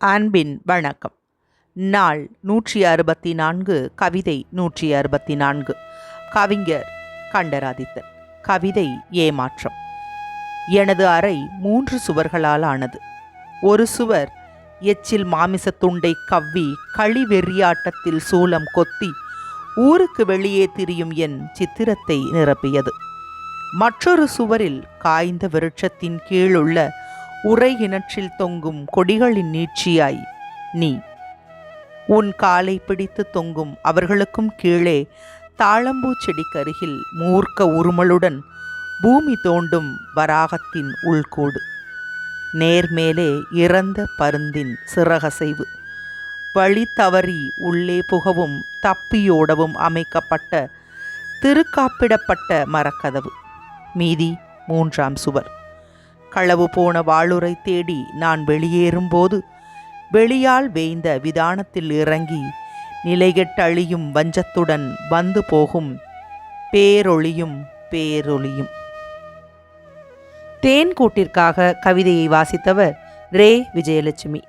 அன்பின் வணக்கம். நாள் நூற்றி அறுபத்தி நான்கு கவிதை நூற்றி அறுபத்தி நான்கு கவிஞர் கண்டராதித்தன். கவிதை ஏமாற்றம். எனது அறை மூன்று சுவர்களால் ஆனது. ஒரு சுவர் எச்சில் மாமிசத் துண்டை கவ்வி களி வெறியாட்டத்தில் சூலம் கொத்தி ஊருக்கு வெளியே திரியும் என் சித்திரத்தை நிரப்பியது. மற்றொரு சுவரில் காய்ந்த விருட்சத்தின் கீழுள்ள உரை கிணற்றில் தொங்கும் கொடிகளின் நீட்சியாய். நீ. உன் காலை பிடித்து தொங்கும் அவர்களுக்கும் கீழே தாழம்பூ செடிக்கருகில் மூர்க்க உருமலுடன் பூமி தோண்டும் வராகத்தின் உள்கூடு. நேர்மேலே இறந்த பருந்தின் சிறகசைவு. வழி தவறி உள்ளே புகவும் தப்பியோடவும் அமைக்கப்பட்ட திருக்காப்பிடப்பட்ட மரக்கதவு. மீதி மூன்றாம் சுவர். களவு போன வாளுரை தேடி நான் வெளியேறும்போது வெளியால் வேய்ந்த விதானத்தில் இறங்கி நிலைகெட்டழியும் வஞ்சத்துடன் வந்து போகும் பேரொளியும் பேரொளியும். தேன் கூட்டிற்காக கவிதையை வாசித்தவர் ரே விஜயலட்சுமி.